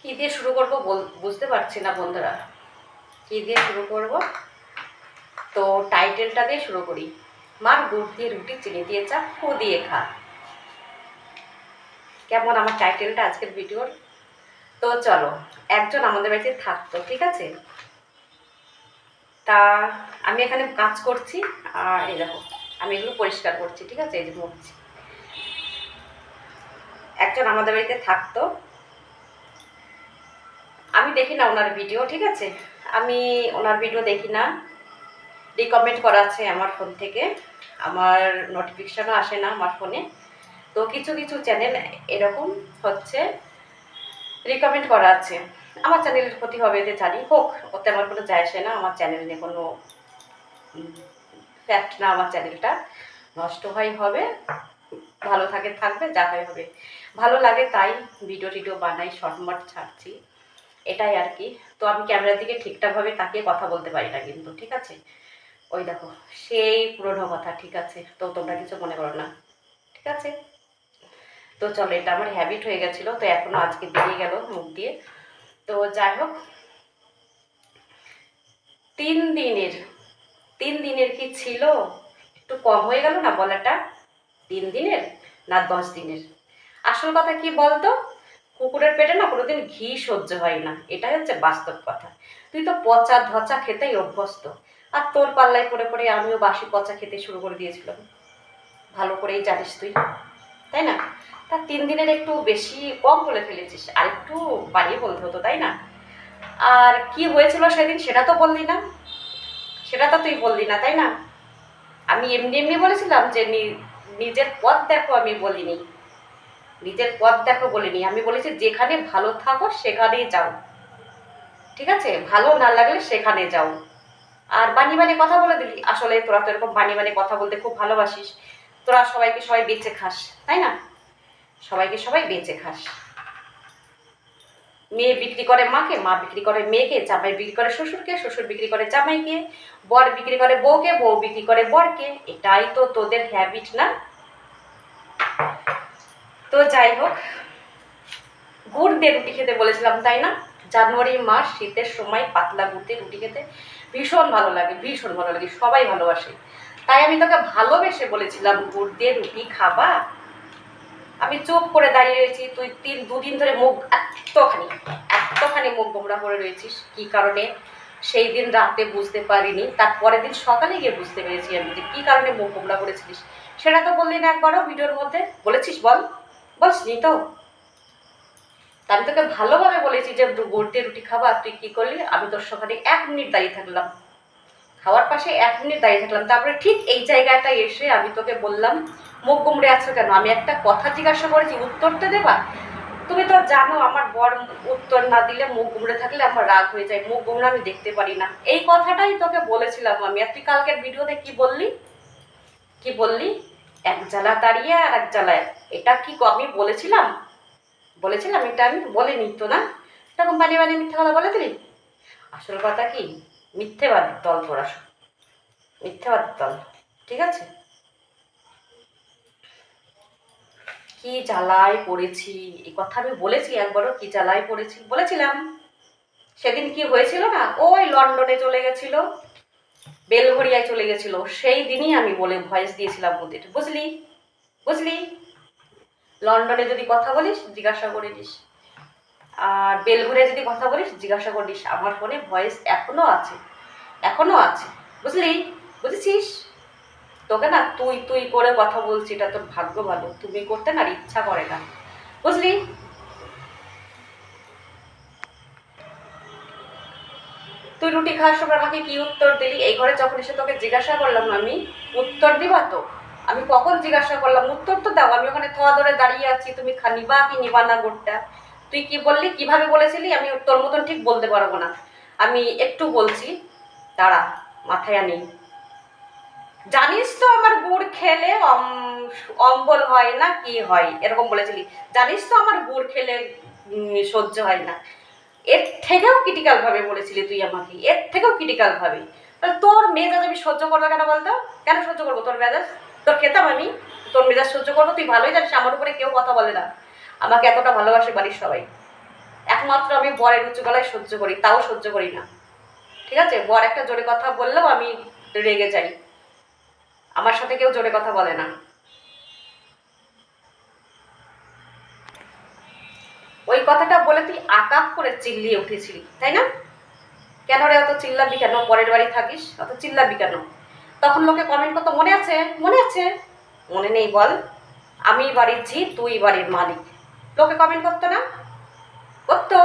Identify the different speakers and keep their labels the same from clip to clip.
Speaker 1: কী দিয়ে শুরু করব বুঝতে পারছি না বন্ধুরা। কী দিয়ে শুরু করব? তো টাইটেলটা দিয়ে শুরু করি। মার গুড় দিয়ে রুটি, চিনি দিয়ে চা, ফু দিয়ে খা। কেমন আমার টাইটেলটা আজকের ভিডিওর? তো চলো, একজন আমাদের বাড়িতে থাকতো, ঠিক আছে? তা আমি এখানে কাজ করছি, আর এই দেখো, আমি এগুলো পরিষ্কার করছি, ঠিক আছে? এই যে মুছছি একজন আমাদের বাড়িতে থাকতো আমি দেখি না ওনার ভিডিও, ঠিক আছে? আমি ওনার ভিডিও দেখি না। রিকমেন্ড করা আছে আমার ফোন থেকে। আমার নোটিফিকেশানও আসে না আমার ফোনে তো কিছু কিছু চ্যানেল এরকম হচ্ছে। রিকমেন্ড করা আছে। আমার চ্যানেলের ক্ষতি হবে এতে জানি হোক, ওতে আমার কোনো যায় আসে না। আমার চ্যানেল নিয়ে কোনো ফ্যাক্ট না আমার চ্যানেলটা নষ্ট হয় হবে। ভালো থাকে, থাকবে, যা হয় হবে। ভালো লাগে তাই ভিডিও টিডিও বানাই, শর্টমাট ছাড়ছি। এটাই আর কি। তো আমি ক্যামেরার দিকে ঠিকঠাকভাবে তাকিয়ে কথা বলতে পারি না কিন্তু, ঠিক আছে? ওই দেখো, সেই পুরনো কথা, ঠিক আছে? তো তোমরা কিছু মনে করো না, ঠিক আছে? তো চলো, এটা আমার হ্যাবিট হয়ে গেছিল, তো এখনও আজকে বেরিয়ে গেল মুখ দিয়ে। তো যাই হোক, তিন দিনের তিন দিনের কি ছিল? একটু কম হয়ে গেল না বলাটা? তিন দিনের না দশ দিনের? আসল কথা কি বলতো? কুকুরের পেটে না কোনোদিন ঘি সহ্য হয় না। এটাই হচ্ছে বাস্তব কথা। তুই তো পচা ধচা খেতেই অভ্যস্ত। আর তোর পাল্লায় পড়ে পড়ে আমিও বাসি পচা খেতে শুরু করে দিয়েছিলাম। ভালো করেই জানিস তুই, তাই না? তা তিন দিনের একটু বেশি কম বলে ফেলেছিস, আর একটু বাড়িয়ে বলতে হতো, তাই না? আর কি হয়েছিল সেদিন সেটা তো বললি না। সেটা তো তুই বললি না, তাই না? আমি এমনি এমনি বলেছিলাম যে নিজের পথ দেখো, আমি বলিনি। নিজের পথ দেখো বলিনি আমি বলেছি, যেখানে ভালো থাকো, সেখানেই যাও। ঠিক আছে? ভালো না লাগলে সেখানে যাও। আর বানি বানি কথা বলে দিলি? আসলে তোরা তো এরকম বানি বানি কথা বলতে খুব ভালোবাসিস। তোরা সবাইকে সবাই বেঁচে খাস, তাই না? সবাইকে সবাই বেঁচে খাস। মেয়ে বিক্রি করে মাকে, মা বিক্রি করে মেয়েকে, জামাই বিক্রি করে শ্বশুরকে, শ্বশুর বিক্রি করে জামাইকে, বর বিক্রি করে বউকে, বউ বিক্রি করে বরকে। এটাই তো তোদের হ্যাবিট না? তো যাই হোক, গুড় দিয়ে রুটি খেতে বলেছিলাম, তাই না? জানুয়ারি মাস শীতের সময় পাতলা গুড় দিয়ে রুটি খেতে ভীষণ ভালো লাগে, ভীষণ ভালো লাগে, সবাই ভালোবাসে। তাই আমি তোকে ভালোবেসে বলেছিলাম, গুড় দিয়ে রুটি খাবা। আমি চুপ করে দাঁড়িয়ে রয়েছি, তুই তিন, দুদিন ধরে মুখ এতখানি এতখানি মুখ গোমরা করে রয়েছিস, কি কারণে? সেই দিন রাতে বুঝতে পারিনি, তার পরের দিন সকালে গিয়ে বুঝতে পেরেছি আমি যে কী কারণে মুখ গোমরা করেছিলিস। সেটা তো বললি না একবারও ভিডিওর মধ্যে, বলেছিস বল। বলছিনি তো আমি তোকে ভালোভাবে বলেছি যে দিয়ে রুটি খাবা, তুই কী করলি? আমি তোর সকালে এক মিনিট দাঁড়িয়ে থাকলাম। খাওয়ার পাশে এক মিনিট দাঁড়িয়ে থাকলাম। তারপরে ঠিক এই জায়গাটা এসে আমি তোকে বললাম, মুখ গুমড়ে আছো কেন? আমি একটা কথা জিজ্ঞাসা করেছি, উত্তরটা দেবা? তুমি তো জানো, আমার বর উত্তর না দিলে মুখ গুমড়ে থাকলে আমার রাগ হয়ে যায়। মুখ গুমড়ে আমি দেখতে পারি না। এই কথাটাই তোকে বলেছিলাম আমি। আর তুই কালকের ভিডিওতে কি বললি? কি বললি? এক জ্বালা দাঁড়িয়ে আর এক জ্বালায়। এটা কি আমি বলেছিলাম? বলেছিলাম, এটা আমি বলিনি তো না। এরকম বানিয়ে বানিয়ে মিথ্যা কথা বলে দিলি? আসল কথা কি? মিথ্যেবাদ দল তোরা মিথ্যেবাদ দল, ঠিক আছে? কি জ্বালায় পড়েছি? এই কথা আমি বলেছি একবারও, কি জ্বালায় পড়েছি? বলেছিলাম। সেদিন কি হয়েছিল না? ওই লন্ডনে চলে গেছিল। বেলঘরিয়ায় চলে গেছিল। সেই দিনই আমি বলে ভয়েস দিয়েছিলাম ওদের বুঝলি? বুঝলি? লন্ডনে যদি কথা বলিস, জিজ্ঞাসা করে নিস। আর বেলঘুরে যদি কথা বলিস, জিজ্ঞাসা করিস আমার ফোনে ভয়েস এখনও আছে। এখনও আছে। বুঝলি? বুঝেছিস? তোকে না তুই তুই করে কথা বলছি, এটা তোর ভাগ্য ভালো। তুমি করতে না ইচ্ছা করে না। বুঝলি? তুই রুটি খাওয়ার সময় আমাকে কি উত্তর দিলি? এই ঘরে যখন এসে তোকে জিজ্ঞাসা করলাম আমি উত্তর দিবা তো? আমি কখন জিজ্ঞাসা করলাম, উত্তর তো দাও, আমি ওখানে থোয়া ধরে দাঁড়িয়ে আছি, তুমি নিবা কি নিবা না গোটটা? তুই কি বললি, কীভাবে বলেছিলি, আমি তোর মতন ঠিক বলতে পারব না। আমি একটু বলছি, দাঁড়া, মাথায় আনি। জানিস তো আমার গুড় খেলে অম্বল হয় না কি হয়, এরকম বলেছিলি। জানিস তো আমার গুড় খেলে সহ্য হয় না। এর থেকেও ক্রিটিক্যাল ভাবে বলেছিলি তুই আমাকে, এর থেকেও ক্রিটিক্যাল ভাবে। তোর মেজাজ আমি সহ্য করব কেন বলতো? কেন সহ্য করব তোর মেজাজ? তোর খেতাম আমি, তোর মেজাজ সহ্য করব, তুই ভালোই জানিস, আমার উপরে কেউ কথা বলে না। আমাকে এতটা ভালোবাসে বাড়ির সবাই। একমাত্র আমি বরের উঁচু গলায় সহ্য করি, তাও সহ্য করি না। ঠিক আছে? বর একটা জোরে কথা বললেও আমি রেগে যাই। আমার সাথে কেউ জোরে কথা বলে না। ওই কথাটা বলে তুই আকাপ করে চিল্লিয়ে উঠেছিলি, তাই না? কেন রে অত চিল্লাবি কেন? পরের বাড়ি থাকিস? অত চিল্লাবি কেন? তখন লোকে কমেন্ট করতো, মনে আছে? মনে আছে? মনে নেই বল। আমি বাড়ির ঝি, তুই বাড়ির মালিক। লোকে কমেন্ট করতো না? করতো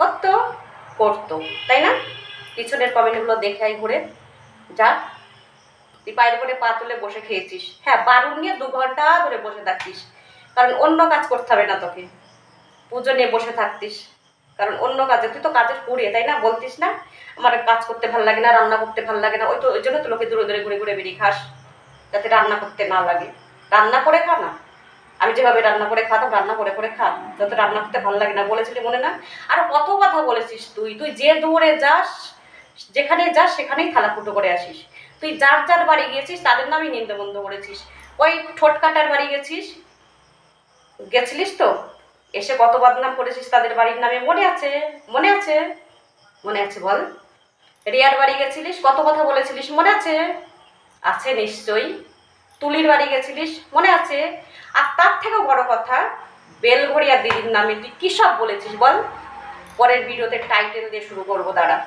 Speaker 1: করতো করতো, তাই না? পিছনের কমেন্টগুলো দেখে আই ঘুরে। যা, তুই পায়ের করে পা তুলে বসে খেয়েছিস। হ্যাঁ বারুন নিয়ে দু ঘণ্টা ধরে বসে থাকতিস কারণ অন্য কাজ করতে হবে না তোকে। পুজো নিয়ে বসে থাকতিস। কারণ অন্য কাজে তুই তো কাজের কুড়িয়ে তাই না? বলতিস না, আমার কাজ করতে ভালো লাগে না, রান্না করতে ভালো লাগে না। ওই তো, ওই জন্য তো লোকে দূরে দূরে ঘুরে ঘুরে বেরিয়ে খাস, যাতে রান্না করতে না লাগে। রান্না করে খা না। আমি যেভাবে রান্না করে খাতাম রান্না করে করে খা, যাতে রান্না করতে ভালো লাগে না, বলেছিলি মনে না? আর কত কথা বলেছিস তুই। তুই যে দূরে যাস, যেখানে যাস, সেখানেই থালা ফুটো করে আসিস। তুই যার যার বাড়ি গিয়েছিস, তাদের নামই নিন্দে বন্ধ করেছিস। ওই ঠোঁট কাটার বাড়ি গেছিস? গেছিলিস তো? এসে কত বদনাম করেছিস তাদের বাড়ির নামে? মনে আছে? মনে আছে? মনে আছে বল। রিয়ার বাড়ি গেছিলিস? কত কথা বলেছিলিস? মনে আছে? আছে নিশ্চয়ই। তুলির বাড়ি গেছিলিস? মনে আছে? আর তার থেকেও বড় কথা, বেলঘড়িয়া দিদির নামে তুই কী সব বলেছিস বল? পরের ভিডিওতে টাইটেল দিয়ে শুরু করব, দাঁড়া।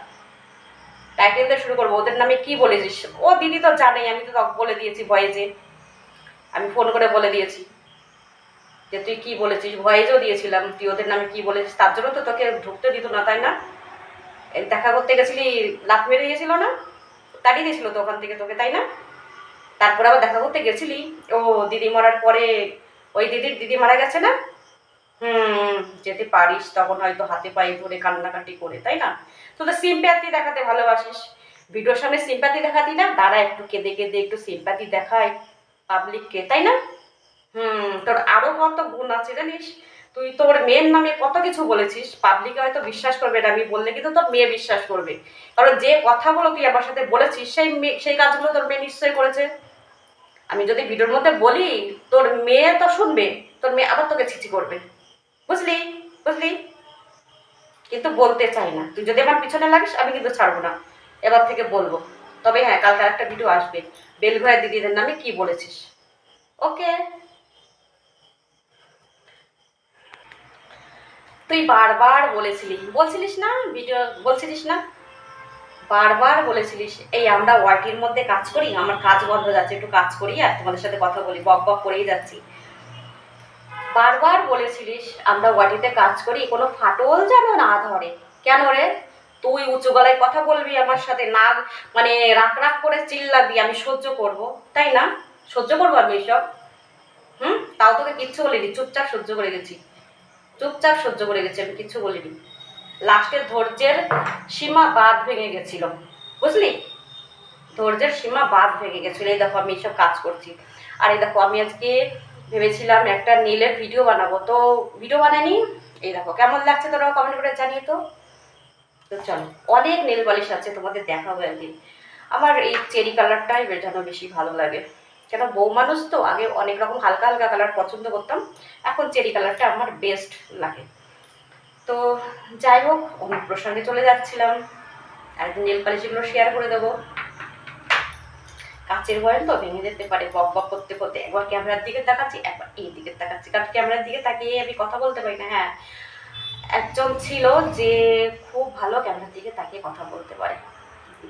Speaker 1: টাইটেল দিয়ে শুরু করব, ওদের নামে কি বলেছিস? ও দিদি তো জানেই, আমি তো বলে দিয়েছি ভয়েজে আমি ফোন করে বলে দিয়েছি। যে তুই কি বলেছিস? ভয়েজও দিয়েছিলাম। তুই ওদের নামে কি বলেছিস? তার জন্য তো তোকে ঢুকতে দিত না, তাই না? এই দেখা করতে গেছিলি লাত মেরে দিয়েছিল না? তাড়িয়ে দিয়েছিল তো ওখান থেকে তোকে, তাই না? তারপর আবার দেখা করতে গেছিলি। ও দিদি মরার পরে, ওই দিদির দিদি মারা গেছে না? হুম, যেতে পারিস, তখন হয়তো হাতে পায়ে ধরে কান্নাকাটি করে, তাই না? তো তো সিম্প্যাথি দেখাতে ভালোবাসিস। ভিডিওর সামনে সিম্প্যাথি দেখাতি না? দাঁড়া একটু কেঁদে কেঁদে একটু সিম্প্যাথি দেখায় পাবলিককে তাই না? হুম, তোর আরও কত গুণ আছে জানিস? তুই তোর মেয়ের নামে কত কিছু বলেছিস? পাবলিকে হয়তো বিশ্বাস করবে না আমি বললে কিন্তু তোর মেয়ে বিশ্বাস করবে। কারণ যে কথাগুলো তুই আমার সাথে বলেছিস, সেই মেয়ে, সেই কাজগুলো তোর মেয়ে নিশ্চয়ই করেছে। আমি যদি ভিডিওর মধ্যে বলি, তোর মেয়ে তো শুনবে, তোর মেয়ে আবার তোকে ছিচি করবে। বুঝলি? বুঝলি? কিন্তু বলতে চাই না। তুই যদি আমার পিছনে লাগিস, আমি কিন্তু ছাড়বো না। এবার থেকে বলব। তবে হ্যাঁ কালকে একটা ভিডিও আসবে। বেলঘয়া দিদিদের নামে কি বলেছিস? ওকে তুই বারবার বলেছিলি। বলছিলিস না? ভিডিও বলছিলিস না? বারবার বলেছিলিস। এই আমরা ওয়ার্কির মধ্যে কাজ করি, আমার কাজ বন্ধ যাচ্ছে, একটু কাজ করি আর তোমাদের সাথে কথা বলি, বক বক করেই যাচ্ছি। বারবার বলেছিলিস আমরা ওয়াটিতে কাজ করি, কোনো ফাটল যেন না ধরে। কেন রে? তুই উঁচু গলায় কথা বলবি আমার সাথে না মানে রাগ রাগ করে চিল্লাবি, আমি সহ্য করব, তাই না? সহ্য করব আমি এসব? হুম? তাও তোকে কিচ্ছু বলিনি, চুপচাপ সহ্য করে গেছি। চুপচাপ সহ্য করে গেছি, আমি কিছু বলিনি। লাস্টে ধৈর্যের সীমা বাদ ভেঙে গেছিল। বুঝলি? ধৈর্যের সীমা বাদ ভেঙে গেছিল। এই দেখো, আমি এইসব কাজ করছি। আর এই দেখো, আমি আজকে ভেবেছিলাম একটা নীলের ভিডিও বানাবো। তো ভিডিও বানাইনি? এই দেখো, কেমন লাগছে তোরা কমেন্ট করে জানিয়ে তো? তো চলো, অনেক নেল পালিশ আছে, তোমাদের দেখাবো একদিন। আমার এই চেরি কালারটাই যেন বেশি ভালো লাগে। কেন? বউ মানুষ তো আগে অনেক রকম হালকা হালকা কালার পছন্দ করতাম। এখন চেরি কালারটা আমার বেস্ট লাগে। তো যাই হোক অন্য প্রসঙ্গে চলে যাচ্ছিলাম। একদিন নেল পালিশগুলো শেয়ার করে দেবো। কাচের বয়ান তো ভেঙে যেতে পারে, বক বক করতে করতে। একবার ক্যামেরার দিকে তাকাচ্ছি, একবার এই দিকে তাকাচ্ছি। কারণ ক্যামেরার দিকে তাকিয়ে আমি কথা বলতে পারি না হ্যাঁ। একজন ছিল যে খুব ভালো ক্যামেরার দিকে তাকিয়ে কথা বলতে পারে।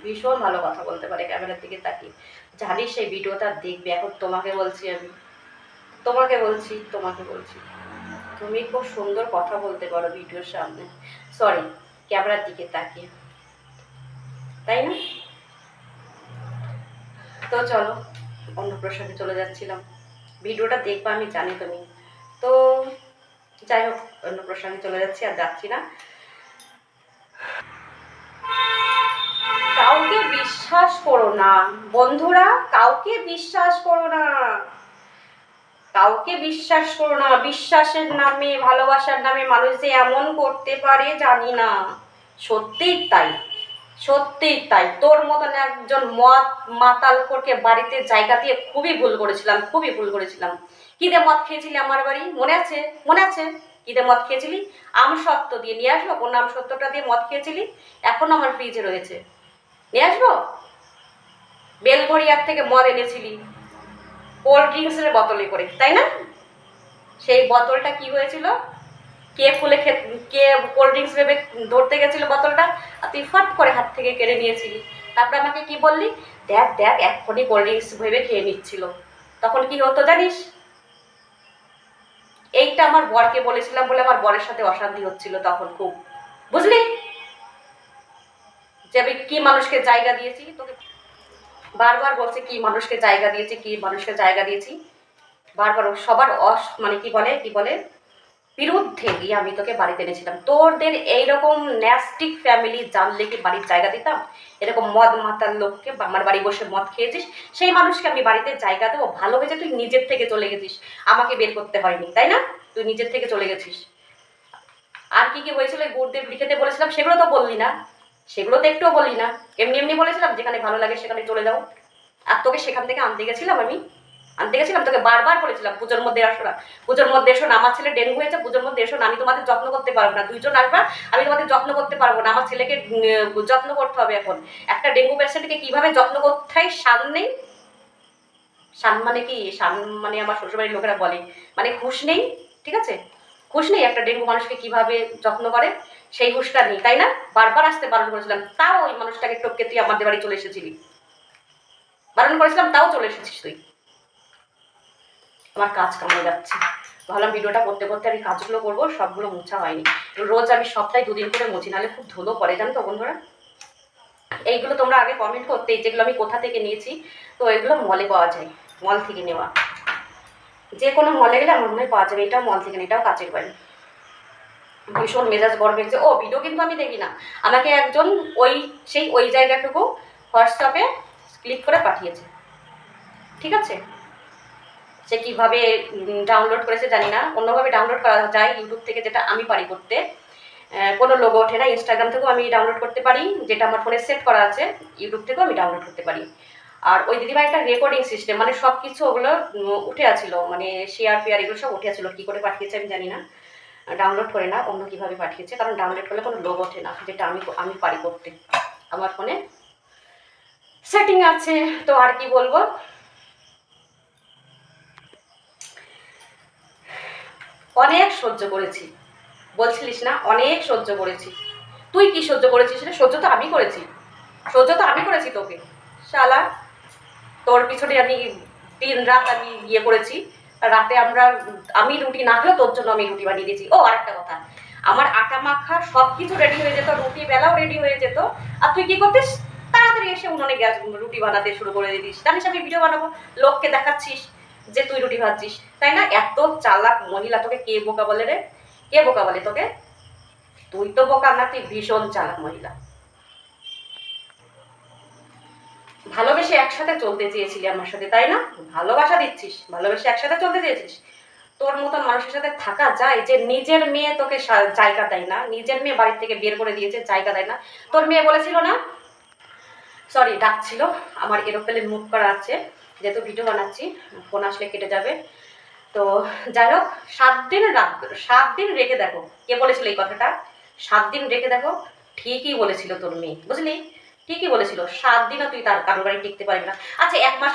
Speaker 1: ভীষণ ভালো কথা বলতে পারে ক্যামেরার দিকে তাকিয়ে। জানিস সেই ভিডিওটা দেখবে, এখন তোমাকে বলছি আমি। তোমাকে বলছি তোমাকে বলছি। তুমি খুব সুন্দর কথা বলতে পারো ভিডিওর সামনে। সরি ক্যামেরার দিকে তাকিয়ে। তাই না? তো চলো অন্য প্রসঙ্গে চলে যাচ্ছিলাম। ভিডিওটা দেখবা, আমি জানি তুমি। তো যাই হোক অন্য প্রসঙ্গে চলে যাচ্ছি আর যাচ্ছি না। বিশ্বাস করো না। বন্ধুরা, কাউকে বিশ্বাস করো না। কাউকে বিশ্বাস করো না। বিশ্বাসের নামে, ভালোবাসার নামে মানুষ যে এমন করতে পারে, জানি না। সত্যিই তাই। সত্যিই তাই। তোর মতন একজন মদ মাতাল করকে বাড়িতে জায়গা দিয়ে খুবই ভুল করেছিলাম, খুবই ভুল করেছিলাম। কি দিয়ে মদ খেয়েছিলি আমার বাড়ি? মনে আছে? মনে আছে? কী দিয়ে মদ খেয়েছিলি? আম সত্ত্ব দিয়ে নিয়ে আসব? কোন আম সত্ত্বটা দিয়ে মদ খেয়েছিলি? এখন আমার ফ্রিজে রয়েছে। নিয়ে আসব? বেলঘড়িয়ার থেকে মদ এনেছিলি। কোল্ড ড্রিঙ্কসের বোতলে করে, তাই না? সেই বোতলটা কি হয়েছিল? কে ফুলে খে কে কোল্ড ড্রিঙ্কস ভেবে ধরতে গেছিল বোতলটা? আর তুই ফট করে হাত থেকে কেড়ে নিয়েছিলি। তারপরে আমাকে কি বললি? দেখ দেখ, এক্ষুনি কোল্ড ড্রিঙ্কস ভেবে খেয়ে নিচ্ছিল। তখন কি হতো জানিস? এইটা আমার বরকে বলেছিলাম বলে আমার বরের সাথে অশান্তি হচ্ছিল তখন খুব। বুঝলি? যে আমি কি মানুষকে জায়গা দিয়েছি, তোকে বারবার বলছে কি মানুষকে জায়গা দিয়েছি, কি মানুষকে জায়গা দিয়েছি। বারবার সবার অস মানে কি বলে কি বলে? বিরুদ্ধে গিয়ে আমি তোকে বাড়িতে এনেছিলাম তোদের এইরকম ন্যাস্টিক ফ্যামিলি জানলে কি বাড়ির জায়গা দিতাম? এরকম মদ মাতার লোককে আমার বাড়ি বসে মদ খেয়েছিস, সেই মানুষকে আমি বাড়িতে জায়গা দেবো। ভালো হয়েছে তুই নিজের থেকে চলে গেছিস। আমাকে বের করতে হয়নি, তাই না? তুই নিজের থেকে চলে গেছিস। আর কি কি হয়েছিল ওই গুড়দেব লিখেতে বলেছিলাম, সেগুলো তো বললি না। সেগুলো তো একটুও বললি না। এমনি এমনি বলেছিলাম, যেখানে ভালো লাগে সেখানে চলে যাও। আর তোকে সেখান থেকে আনতে গেছিলাম আমি। আনতে গেছিলাম, তোকে বারবার বলেছিলাম, পুজোর মধ্যে আসো না। পুজোর মধ্যে এসো না, আমার ছেলে ডেঙ্গু হয়েছে, পুজোর মধ্যে এসো না, আমি তোমাদের যত্ন করতে পারব না। দুইজন আসবা, আমি তোমাদের যত্ন করতে পারব না। আমার ছেলেকে যত্ন করতে হবে এখন। একটা ডেঙ্গু পেশেন্টকে কীভাবে যত্ন করতে হয়, সান নেই? সান মানে কি? সান মানে আমার শ্বশুরবাড়ির লোকেরা বলে। মানে হুশ নেই, ঠিক আছে? হুশ নেই একটা ডেঙ্গু মানুষকে কীভাবে যত্ন করে? সেই হুশটা নেই, তাই না? বারবার আসতে বারণ করেছিলাম, তাও ওই মানুষটাকে টপকে তুই আমাদের বাড়ি চলে এসেছিলি। বারণ করেছিলাম, তাও চলে এসেছিস তুই। আমার কাজ কামড়ে যাচ্ছে। ভাবলাম ভিডিওটা করতে করতে আমি কাজগুলো করব, সবগুলো মোছা হয়নি। রোজ আমি সপ্তাহে দুদিন করে মুছি, নাহলে খুব ধুলো পড়ে, জানো তো বন্ধুরা? এইগুলো তোমরা আগে কমেন্ট করতে যেগুলো আমি কোথা থেকে নিয়েছি, তো এগুলো মলে পাওয়া যায় মল থেকে নেওয়া। যে কোনো মলে গেলে আমার মনে হয় পাওয়া যাবে, এটাও মল থেকে এটাও কাচের বাড়ি। ভীষণ মেজাজ গরম হয়েছে ও ভিডিও কিন্তু আমি দেখি না। আমাকে একজন ওই, সেই ওই জায়গাটুকু হোয়াটসঅ্যাপে ক্লিক করে পাঠিয়েছে। ঠিক আছে? সে কীভাবে ডাউনলোড করেছে জানি না। অন্যভাবে ডাউনলোড করা যায় ইউটিউব থেকে যেটা আমি পারি করতে। কোনো লোগো ওঠে না। ইনস্টাগ্রাম থেকেও আমি ডাউনলোড করতে পারি। যেটা আমার ফোনে সেট করা আছে ইউটিউব থেকেও আমি ডাউনলোড করতে পারি। আর ওই দিদিভাই একটা রেকর্ডিং সিস্টেম মানে সব কিছু ওগুলো উঠে আছিল। মানে শেয়ার ফেয়ার এগুলো সব উঠে আছিল। কী করে পাঠিয়েছে আমি জানি না। ডাউনলোড করে না অন্য কীভাবে পাঠিয়েছে, কারণ ডাউনলোড করলে কোনো লোগো ওঠে না, যেটা আমি আমি পারি করতে। আমার ফোনে সেটিং আছে, তো আর কি বলব? অনেক সহ্য করেছি। বলছিলিস না, অনেক সহ্য করেছি। তুই কি সহ্য করেছিস রে সহ্য তো আমি করেছি। সহ্য তো আমি করেছি তোকে। শালা, তোর পিছনে আমি দিন রাত আমি ইয়ে করেছি। রাতে আমরা, আমি রুটি না খেলে তোর জন্য আমি রুটি বানিয়ে দিয়েছি। ও, আরেকটা কথা। আমার আটা মাখা সব কিছু রেডি হয়ে যেত, রুটি বেলাও রেডি হয়ে যেত। আর তুই কি করতিস? তাড়াতাড়ি এসে উনুনে গ্যাস রুটি বানাতে শুরু করে দিতিস। জানিস আমি ভিডিও বানাবো, লোককে দেখাচ্ছিস যে তুই রুটি ভাজছিস। তাই না? এত চালাক মহিলা তোকে কে বোকা বলে রে? কে বোকা বলে তোকে? তুই তো বোকা না, তুই ভীষণ চালাক মহিলা। ভালোবেসে একসাথে চলতে চেয়েছিলি আমার সাথে, তাই না? ভালোবাসা দিচ্ছিস, ভালোবেসে একসাথে চলতে চেয়েছিস। তোর মতন মানুষের সাথে থাকা যায় যে নিজের মেয়ে তোকে জায়গা দেয় না, নিজের মেয়ে বাড়ির থেকে বের করে দিয়েছে, জায়গা দেয় না। তোর মেয়ে বলেছিল না? সরি ডাকছিল। আমার এরোপ্লেন মুভ করা আছে, যেহেতু ভিডিও বানাচ্ছি ফোন আসলে কেটে যাবে। তো যাই হোক, সাত দিন রাখ সাত দিন রেখে দেখো। কে বলেছিল এই কথাটা? সাত দিন রেখে দেখো, ঠিকই বলেছিল তোর মেয়ে, বুঝলি? ঠিকই বলেছিল? সাত দিনও তুই তার কারোর বাড়ি টিকতে পারবি না। আচ্ছা এক মাস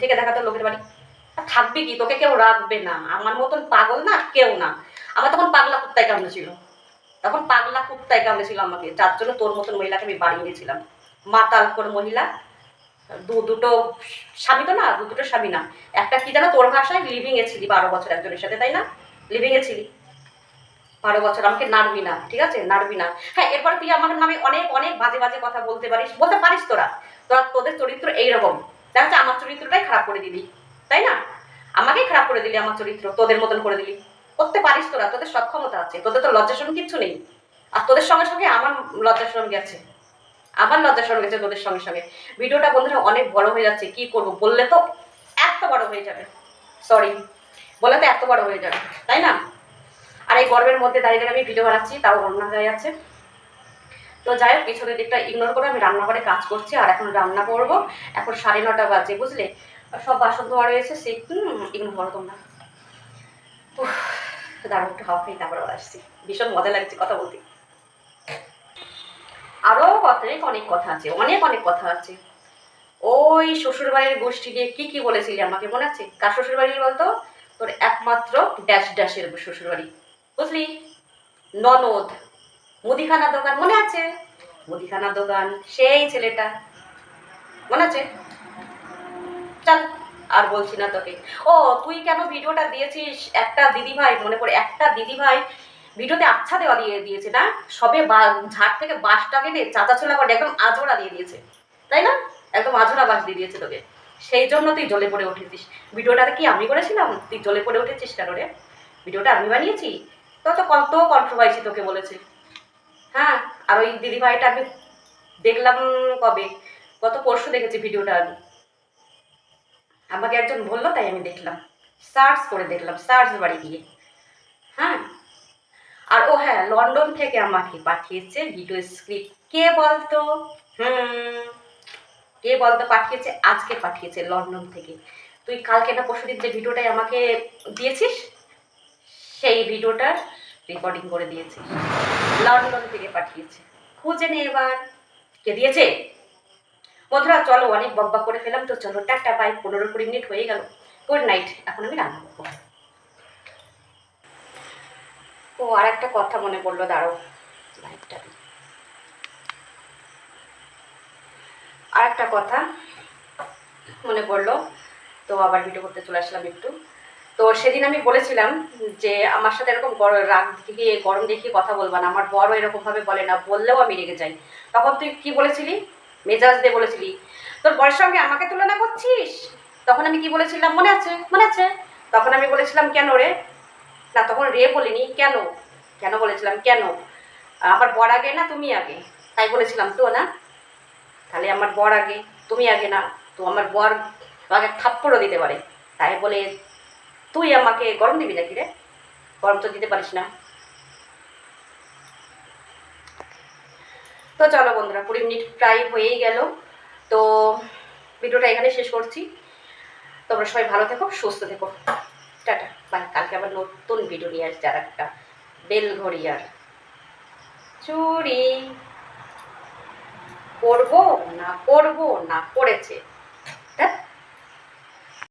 Speaker 1: থেকে দেখা তোর লোকের বাড়ি। থাকবে কি? তোকে কেউ রাখবে না। আমার মতন পাগল না, কেউ না। আমার তখন পাগলা কুত্তায় কামড়েছিল তখন পাগলা কুত্তায় কামড়েছিল আমাকে? যার জন্য তোর মতন মহিলাকে আমি বাড়ি নিয়েছিলাম মাতাল করে মহিলা, দু দুটো স্বামী তো না, দু দুটো স্বামী না। একটা কি জানো? তোর ভাষায় লিভিং এ ছিলি, বারো বছর একজনের সাথে, তাই না? লিভিং এ ছিলি। বারো বছর, আমাকে নাড়বি না, ঠিক আছে? নাড়বি না। হ্যাঁ এরপরে তুই আমার নামে অনেক অনেক বাজে বাজে কথা বলতে পারিস। বলতে পারিস তোরা। তোরা, তোদের চরিত্র এইরকম। দেখা আমার চরিত্রটাই খারাপ করে দিলি, তাই না? আমাকেই খারাপ করে দিলি আমার চরিত্র, তোদের মতন করে দিলি। করতে পারিস তোরা, তোদের সক্ষমতা আছে, তোদের তো লজ্জাসন কিচ্ছু নেই। আর তোদের সঙ্গে সঙ্গে আমার লজ্জাসন গেছে। আমার লজ্জাসন গেছে তোদের সঙ্গে সঙ্গে। ভিডিওটা বন্ধুরা অনেক বড় হয়ে যাচ্ছে, কি করব বললে তো এত বড় হয়ে যাবে। সরি বলে তো এত বড় হয়ে যাবে, তাই না? আর এই গরমের মধ্যে দাঁড়িয়ে আমি ভিডিও বানাচ্ছি, তাও রান্না হয়ে যাচ্ছে। তো যাই হোক, পিছনের দিকটা ইগনোর করে আমি রান্নাঘরে কাজ করছি, আর এখন রান্না করব। এখন সাড়ে নটা বাজে, বুঝলে? সব বাসন ধোয়া রয়েছে সে ইগনোর করো তোমরা। দাঁড়ো একটু হাওয়া খাই, তারপর আসছি। ভীষণ মজা লাগছে কথা বলতে। আরও অনেক অনেক কথা আছে, অনেক অনেক কথা আছে। ওই শ্বশুর বাড়ির গোষ্ঠী নিয়ে কি কি বলেছিলি আমাকে, মনে আছে? কার শ্বশুর বাড়ি বলতো? তোর একমাত্র ড্যাশ ড্যাশের শ্বশুর বাড়ি বুঝলি? ননদ। মুদিখানা দোকান, মনে আছে? মুদিখানা দোকান, সেই ছেলেটা। মনে আছে? চল, আর বলছি না তোকে। ও, তুই কেন ভিডিওটা দিয়েছিস? একটা দিদি ভাই মনে করে একটা দিদি ভাই ভিডিওতে আচ্ছা দেওয়া দিয়ে দিয়েছে, না? সবে ঝাড় থেকে বাঁশটা কেটে চাচা ছোলা করে একদম আজোড়া দিয়ে দিয়েছে। তাই না? একদম আজোড়া বাঁশ দিয়ে দিয়েছে তোকে। সেই জন্য তুই জলে পড়ে উঠেছিস। ভিডিওটাতে কি আমি করেছিলাম? তুই জলে পড়ে উঠেছিস কেন রে? ভিডিওটা আমি বানিয়েছি? তো কত কন্ট্রোভার্সি তোকে বলেছে। হ্যাঁ আর ওই দিদি ভাইটা আমি দেখলাম কবে? গত পরশু দেখেছি ভিডিওটা আমি। আমাকে একজন বলল, তাই আমি দেখলাম। সার্চ করে দেখলাম সার্চ বাড়ি গিয়ে। হ্যাঁ আর ও হ্যাঁ লন্ডন থেকে আমাকে পাঠিয়েছে ভিডিও স্ক্রিপ্ট কে বলতো? হুম, কে বলতো? পাঠিয়েছে, আজকে পাঠিয়েছে লন্ডন থেকে। তুই কালকে না পরশুদিন যে ভিডিওটাই আমাকে দিয়েছিস, সেই ভিডিওটার রেকর্ডিং করে দিয়েছিস লন্ডন থেকে পাঠিয়েছে। খুঁজে নে এবার। কে দিয়েছে? বন্ধুরা, চলো অনেক বকবক করে ফেলাম তো চলো টাটা বাই পনেরো কুড়ি মিনিট হয়ে গেল। গুড নাইট এখন আমি রান্না করব। ও, আর একটা কথা মনে পড়ল দাঁড়ো লাইটটা আর একটা কথা মনে পড়ল, তো আবার ভিডিও করতে চলে আসলাম একটু। তো সেদিন আমি বলেছিলাম যে, আমার সাথে এরকম রাগ দেখিয়ে, গরম দেখিয়ে কথা বলবা না। আমার বড় এরকমভাবে বলে না, বললেও আমি রেগে যাই। তখন তুই কি বলেছিলি? মেজাজ দিয়ে বলেছিলি। তোর বয়স সঙ্গে আমাকে তুলনা করছিস? তখন আমি কি বলেছিলাম? মনে আছে মনে আছে। তখন আমি বলেছিলাম, কেন রে? না, তখন রে বলিনি, কেন? কেন বলেছিলাম, কেন? আমার বর আগে না, তুমি আগে? তাই বলেছিলাম, তো না? তাহলে আমার বর আগে, তুমি আগে না? তো আমার বর আগে থাপ্পড়ও দিতে পারে। তাই বলে তুই আমাকে গরম দিবি নাকি রে? গরম তো দিতে পারিস না। তো চলো বন্ধুরা, কুড়ি মিনিট প্রায় হয়েই গেল। তো ভিডিওটা এখানে শেষ করছি। তোমরা সবাই ভালো থেকো, সুস্থ থেকো। Tata, bye. কালকে আবার নতুন ভিডিও নিয়ে আসছে আর একটা বেল ঘড়ি চুরি। করব না করব না করেছে।